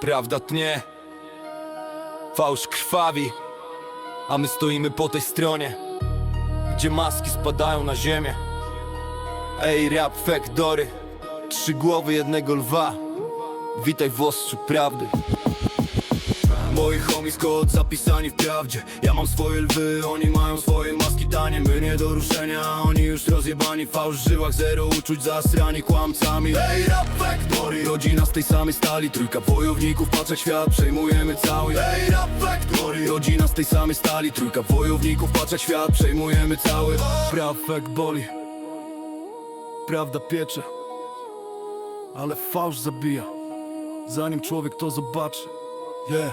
Prawda tnie Fałsz krwawi A my stoimy po tej stronie Gdzie maski spadają na ziemię. Ej rap factory Trzy głowy jednego lwa. Witaj w ostrzu prawdy Moi homies kod zapisani w prawdzie. Ja mam swoje lwy, oni mają swoje maski tanie. My nie do ruszenia, oni już rozjebani. Fałsz w żyłach, zero uczuć zasrani kłamcami. Ej rap factory Rodzina z tej samej stali, trójka wojowników Patrz jak świat przejmujemy cały. Ej rap factory Rodzina z tej samej stali, trójka wojowników Patrz jak świat przejmujemy cały. Prawek boli. Prawda piecze. Ale fałsz zabija. Zanim człowiek to zobaczy Yeah.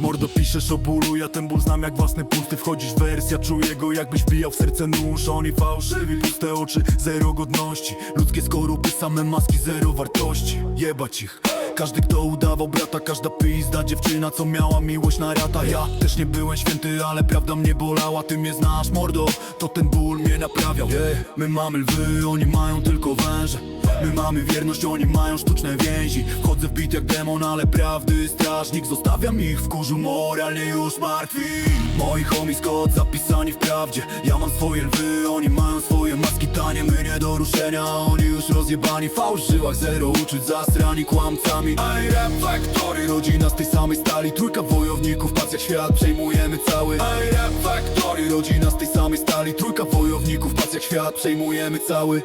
Mordo piszesz o bólu, ja ten ból znam jak własny puls Ty wchodzisz w wers, ja czuję go jakbyś wbijał w serce nóż. Oni fałszywi, puste oczy, zero godności. Ludzkie skorupy, same maski, zero wartości. Jebać ich każdy kto udawał brata, każda pizda dziewczyna co miała miłość na rata Ja też nie byłem święty, ale prawda mnie bolała. Ty mnie znasz mordo, to ten ból mnie naprawiał. My mamy lwy, oni mają tylko węże. My mamy wierność, oni mają sztuczne więzi. Wchodzę w bit jak demon, ale prawdy strażnik. Zostawiam ich w kurzu moralnie już martwi. Moi homies kod zapisani w prawdzie. Ja mam swoje lwy, oni mają swoje maski tanie My nie do ruszenia, oni już rozjebani Fałsz w żyłach, zero uczuć, zasrani kłamcami. Ej, rap factory, rodzina z tej samej stali. Trójka wojowników, patrz świat przejmujemy cały. Ej, rap factory, rodzina z tej samej stali. Trójka wojowników, patrz świat przejmujemy cały.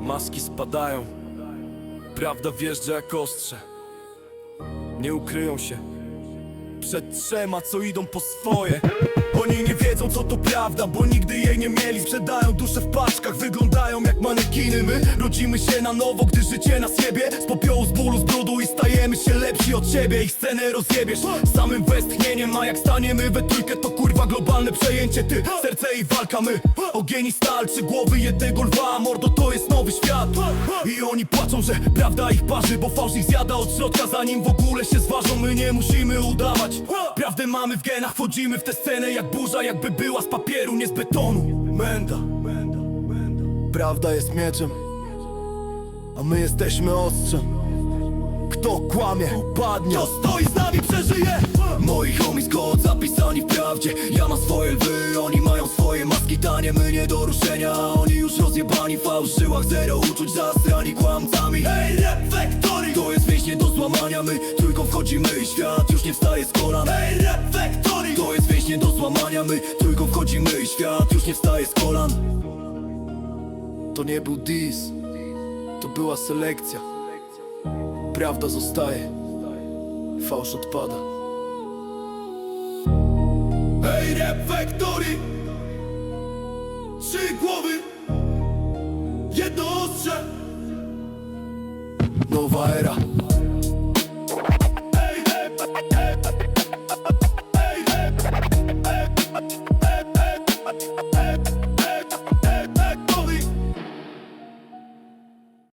Maski spadają. Prawda wjeżdża jak ostrze. Nie ukryją się. Przed trzema co idą po swoje Oni nie wiedzą co to prawda, bo nigdy jej nie mieli. Sprzedają duszę w paczkach, wyglądają jak manekiny. My rodzimy się na nowo, gdy życie nas jebie Z popiołu, z bólu, z brudu i stajemy się lepsi od siebie. Ich scenę rozjebiesz samym westchnieniem A jak staniemy we trójkę to kurwa globalne przejęcie. Ty, serce i walka my Ogień i stal, trzy głowy jednego lwa Mordo to jest nowy świat. I oni płaczą, że prawda ich parzy Bo fałsz ich zjada od środka zanim w ogóle się zważą. My nie musimy udawać. Prawdę mamy w genach, wchodzimy w tę scenę jak burza Jakby była z papieru, nie z betonu. Menda. Prawda jest mieczem A my jesteśmy ostrzem. Kto kłamie, upadnie. Kto stoi z nami, przeżyje. Moi homies kod zapisani w prawdzie. Ja mam swoje lwy, oni mają swoje maski tanie. My nie do ruszenia, oni już rozjebani. W fałsz żyłach, zero uczuć, zastrani kłamcami. Ej, rap factory! To jest więź nie do złamania. My trójką wchodzimy i świat już nie wstaje z kolan. Ej, rap nie do złamania My trójką wchodzimy i świat już nie wstaje z kolan. To nie był dis To była selekcja. Prawda zostaje Fałsz odpada. Ej, rap factory Trzy głowy Jedno ostrze. Nowa era